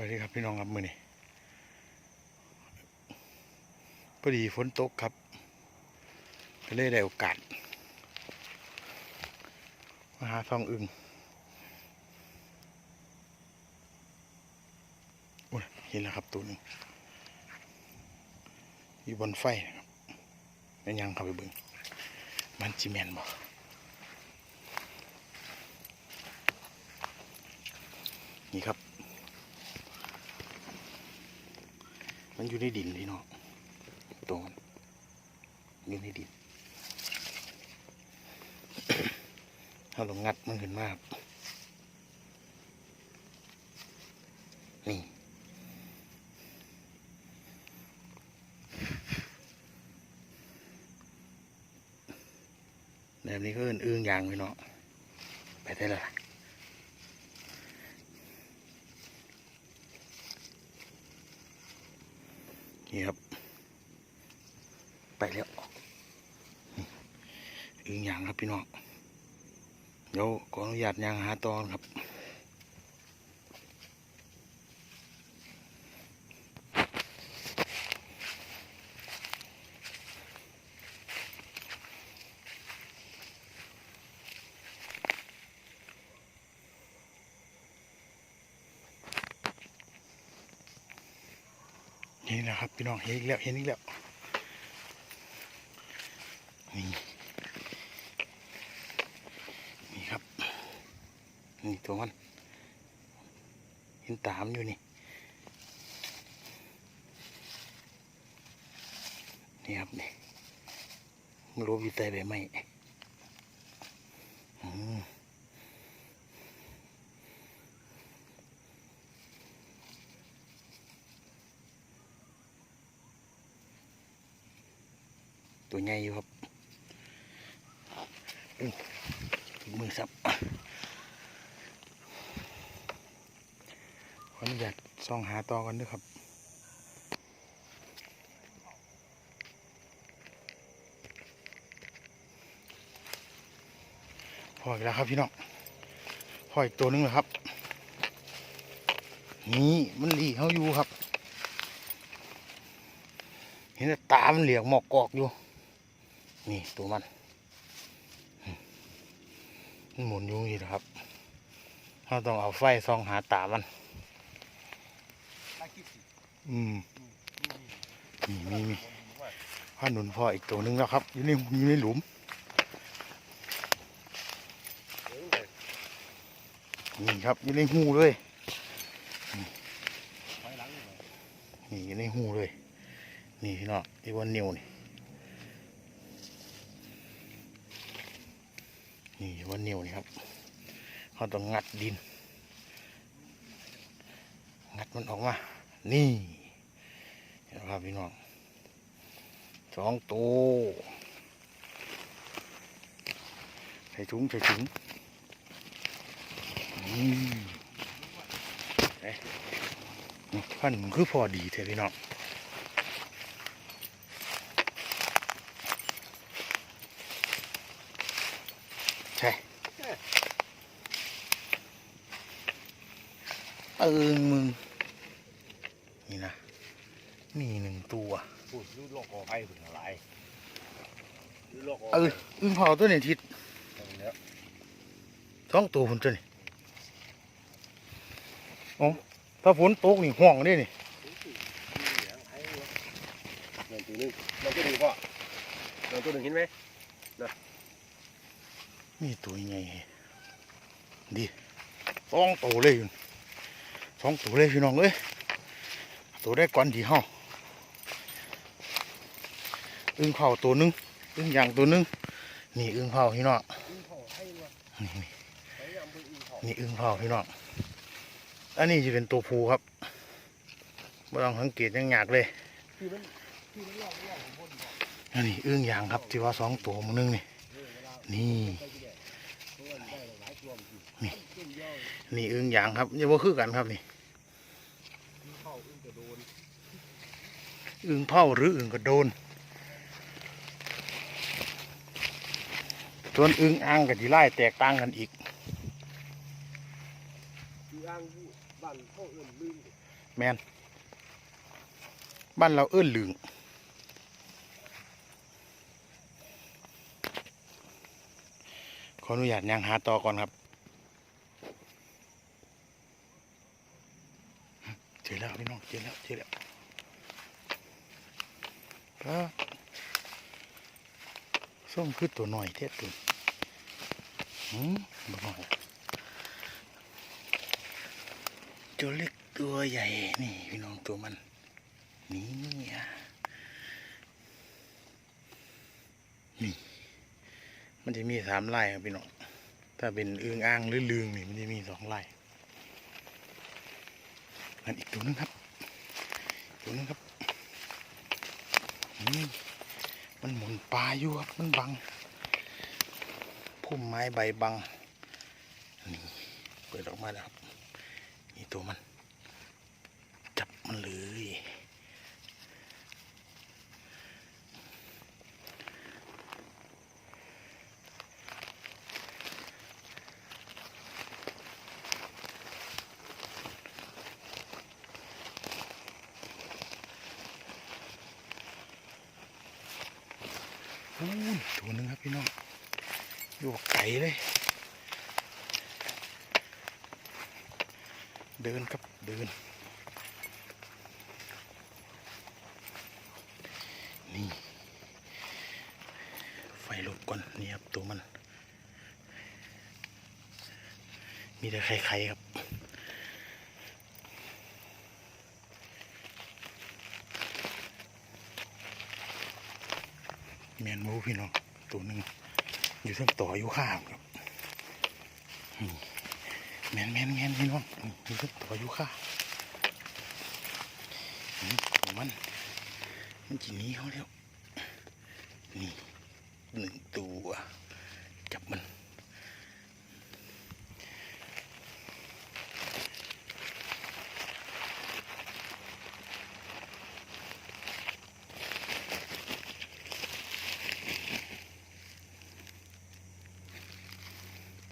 วัสดีครับพี่น้องครับมือนี้พอดีฝนตกครับก็เลยได้โอกาสมาหาทองอึงอุ้ยเห็นแล้วครับตัวหนึงอยู่บนไฟนะครับแล้วยังเข้าไปเบิ่งมันจีแมนบ่นี่ครับ มันอยู่ในดินพี่น้องตรงมันอยู่ในดินเราลงงัดมันขึ้นมาก นี่แบบนี้ก็เอิ้นอึ้งยางพี่น้องไปได้แล้วล่ะ นี่ครับ ไปแล้วอีกอย่างครับพี่น้องเดี๋ยวขออนุญาตยางหาตอนครับ เห็นแล้วครับพี่น้องเห็นอีกแล้วเห็นอีกแล้วนี่นี่ครับนี่ตัวมันเห็นตามอยู่นี่นี่ครับนี่มันรูปอยู่ใต้ใบไม้อืม ตัวใหญ่อยู่ครับมือสับขออนุญาตส่องหาต่อกันด้วยครับพออีกแล้วครับพี่น้องพออีกตัวหนึงแล้วครับ นี่มันหลีเขาอยู่ครับ เห็นแต่ตามันเหลียงหมอกกอกอยู่ นี่ตัวมันมันหมุนอยู่นี่นะครับเราต้องเอาไฟส่องหาตามัน อืมนี่มีมีพ่อหนุนพ่ออีกตัวหนึงแล้วครับ อยู่ในอยู่ในหลุม นี่ครับอยู่ในหูเลยนี่อยู่ในหูเลย นี่พี่น้องไอ้วันนิวนี่ นี่วันนิวนี่ครับเขาต้องงัดดิน งัดมันออกมา นี่เห็นไหมครับพี่น้องสองตัวใส่ถุงใส่ถุงอืมเอ๊ะนี่พันคือพอดีเถอะพี่น้อง เออมึง นี่นะ มีหนึ่งตัวพูดรูดโลกขอไผ่ถึงอะไรรูดโลกขอเอออึ้งเผาตัวนี้ทิศเนี้ยท้องตัวพุ่นตัวนี้โอ้ถ้าฝนตกนี่ห่วงเด้นี่เงินตัวนึงเราตัวหนึ่งพ่อเราตัวหนึ่งเห็นไหมมีตัวใหญ่ดีสองตัวเลยอยู่ สองตัวเลยพี่น้องเอ้ยตัวได้ก่อนที่ห้าอึ้งเผาตัวหนึงอึ้งยางตัวหนึงนี่อึ้งเผาพี่น้องนี่อึ้งเผาพี่น้องอันนี้จะเป็นตัวผู้ครับไม่ต้องสังเกตยังยากเลยอันนี้อึ้งยางครับที่ว่าสองตัวมึงนึงนี่นี่ นี่อึ้งยางครับย่าว่าคือกันครับนี่อึ้งเผาหรืออึ้งกระโดนส่วนอึ้งอ่างกับที่ไล่แตกต่างกันอีกแมนบ้านเราเอื้อนหลึงขออนุญาตยังหาต่อก่อนครับ เจอแล้วพี่น้อง เจอแล้วเจอแล้วก็ส้มคือตัวหน่อยเท่ตุนหืมบ่หน่อยตัวเล็กตัวใหญ่นี่พี่น้องตัวมัน นี่อะนี่ มันจะมีสามลายครับพี่น้อง ถ้าเป็นอึ่งอ่างหรือลืงนี่มันจะมีสองลายนั่นอีกตัวหนึงครับ วนะครับมันหมุนปลาอยู่ครับ มันบังพุ่มไม้ใบบังนี่เปิดออกมาแล้วครับ นี่ตัวมัน จับมันเลย อู้ยตัวหนึ่งครับพี่น้อง อยู่ไก่เลย เดินครับเดิน นี่ ไฟลุกก่อนนี่ครับตัวมัน มีแต่ไข่ๆครับแมนมูพี่น้องตัวหนึ่ง อยู่เส้งต่ออยู่ข้างครับแมนแมนแมนพี่น้องอยู่เส้งต่ออยู่ข้างของมัน มันจีนี้เขาแล้วนี่หนึ่งตัวจับมัน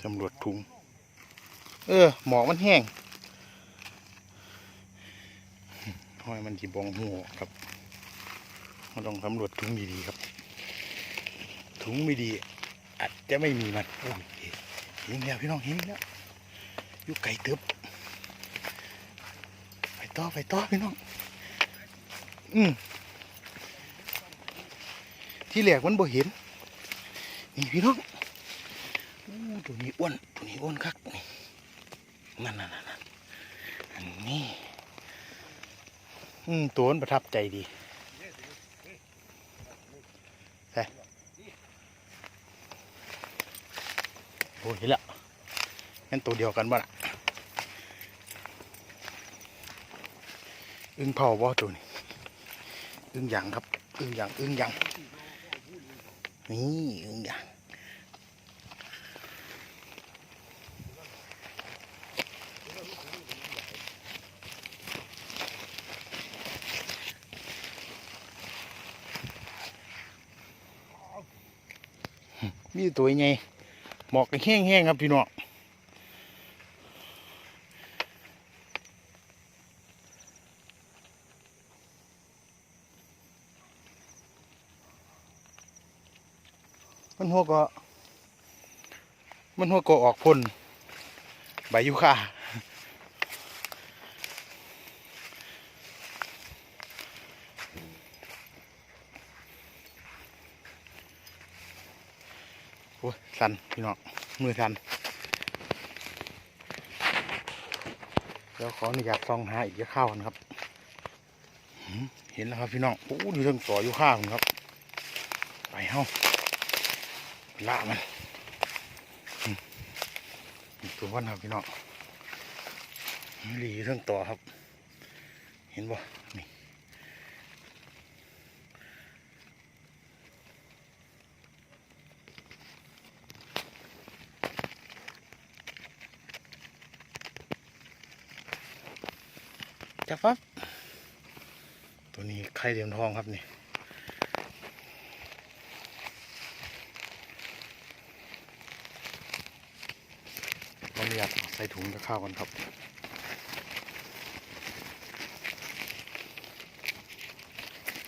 ตำรวจ ถุง เออ หมอกมันแห้งห้อยมันจีบองหัวครับเราต้องสำรวจถุงดีๆครับ ถุงไม่ดี อาจจะไม่มีมันโอ้ยเห็นแล้วพี่น้องเห็นแล้วอยู่ไก่เติบไปต่อไปต่อพี่น้อง อืมที่แรกมันบ่เห็น นี่พี่น้องอู้ ตัวนี้อ้วนตัวนี้อ้วนคักนี่นั่นนั่นนั่นอันนี้อืมตัวมันประทับใจดีโอ้ยเห็นและงั้นตัวเดียวกันบ้านะอึ้งเผาบ่ตัวนี้อึ้งหยางครับอึ้งหยางอึ้งหยางนี่อึ้งหยาง มีตัวใหญ่หมอกแห้งๆครับพี่น้องมันหัวก็ มันหัวก็ออกพ่นใบยูคา สันพี่น้องมือสันเดี๋ยวขออนุญาตส่องหาอีกจะข้าวกันครับ เห็นแล้วครับพี่น้องโอ้ดูเรื่องต่ออยู่ข้าวครับ ไปเฮ้าละมันตัววันครับพี่น้องหลีเรื่องต่อครับ เห็นบ่ ปั๊บตัวนี้ไข่เหลี่ยมทองครับนี่ต้อนอยากใส่ถุงกับข้าวกันครับ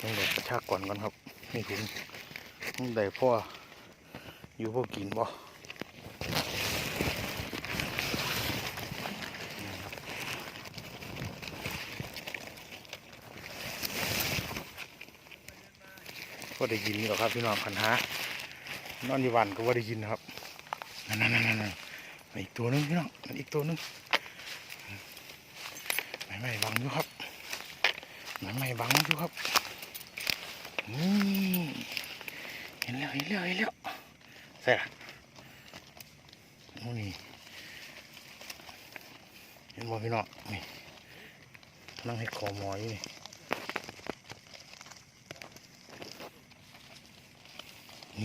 ต้องเด็กระชากก่อนก่อนครับนี่ถุงต้องได้พ่ออยู่พวกกินบ่ ก็ได้ยินนี่หรอครับพี่น้องคันหานอนอยู่วันก็ว่าได้ยินนะครับนั่นนั่นนั่นอีกตัวนึงพี่น้องอีกตัวนึงไม่ไม่บังอยู่ครับไม่ไม่บังอยู่ครับนี่เห็นแล้วเห็นแล้วเห็นแล้วใส่ละโอ้นี่เห็นบ่พี่น้องนี่นั่งให้คอมออยู่นี่ ม้ว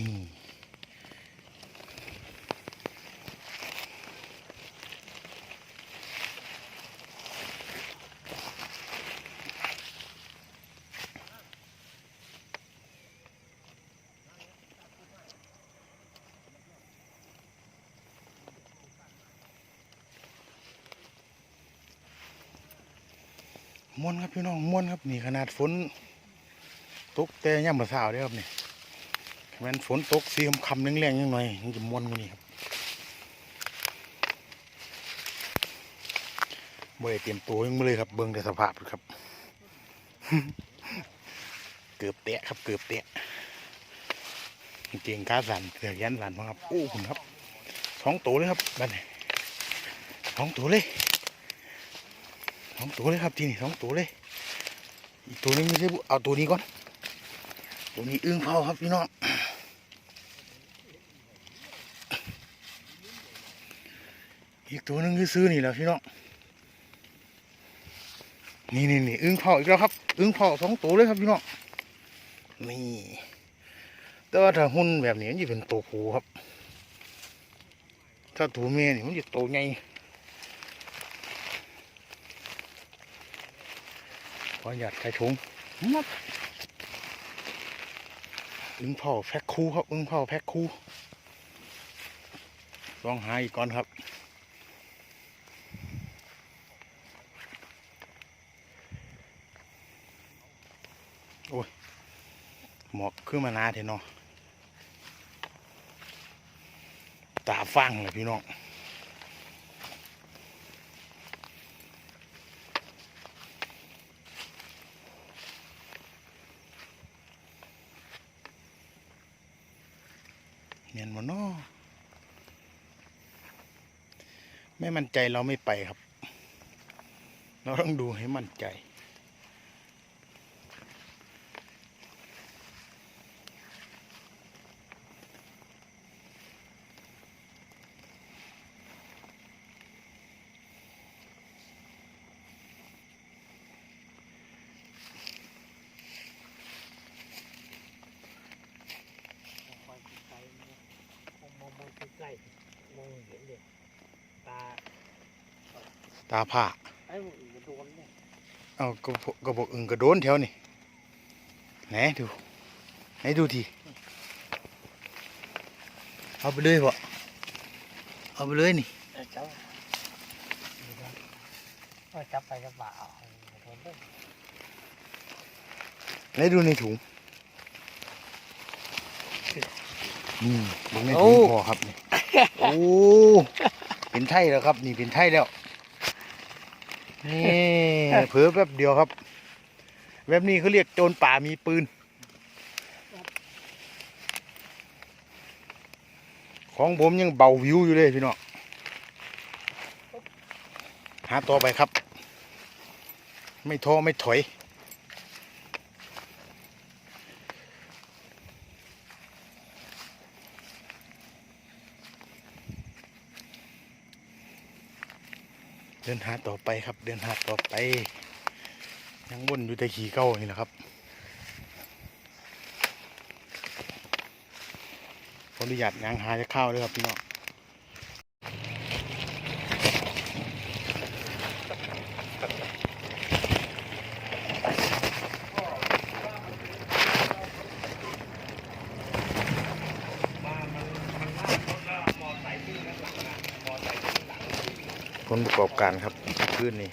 นครับพี่น้องม้วนครับนี่ขนาดฝนตกแต่ย่ำมาสาวด้อครับนี่ แมันฝนตกสีคำๆแรงๆยังหน่อยยังจะม้วนกว่านี้ครับบ่ได้เตรียมตัวยังไม่เลยครับ เบิ่งแต่สภาพครับ เกือบเตะครับ เกือบเตะเก่งขาสั่นเสือยันสั่นมาครับโอ้คุณครับสองตัวเลยครับบ้านสองตัวเลยสองตัวเลยครับที่นี่สองตัวเลยอีกตัวนึงไม่ใช่บุเอาตัวนี้ก่อนตัวนี้อึ้งเผาครับพี่น้อง อีกตัวนึงคือซื้อนี่แหละพี่น้องนี่นี่นี่อึ้งเผาอีกแล้วครับอึ้งเผาสองตัวเลยครับพี่น้องนี่แต่ว่าถ้าหุ่นแบบนี้มันจะเป็นตัวผูครับ ถ้าตัวเมียนี่มันจะโตใหญ่ขอหยัดใส่ถุงมับอึ้งเผาแพ็คคู่ครับอึ้งเผาแพ็คคู่ลองหาอีกก่อนครับ โอ้ย หมอกขึ้นมานาเถอะเนาะตาฟังเลยพี่น้องเนียนมันเนาะไม่มั่นใจเราไม่ไปครับ เราต้องดูให้มั่นใจ คอยไกลๆมองมองมองใกล้ๆมองเห็นเลยตา ตาผ้าไอ้หมันโดนเนี่ยเอาก็พก็บอกอึ่งกระโดนแถวนี่ไหนดูไหนดูทีเอาไปเลยบ่เอาไปเลยนี่ไอ้เจ้าก็จับไปกับบ่าเอาโดนเลยไหนดูในถุงนี่ดูในถุงพอครับนี่โอ้เป็นไทยแล้วครับ นี่เป็นไทยแล้ว นี่เผลอแป๊บเดียวครับแบบนี้เขาเรียกโจรป่ามีปืน ของผมยังเบาวิวอยู่เลยพี่น้องหาต่อไปครับ ไม่ท้อไม่ถอย เดินหาต่อไปครับ เดินหาต่อไป ยังวนอยู่แต่ขี่เก้านี่แหละครับขออนุญาตยางหาจะเข้าเลยครับพี่น้อง ลประกอบการครับขึ้นนี่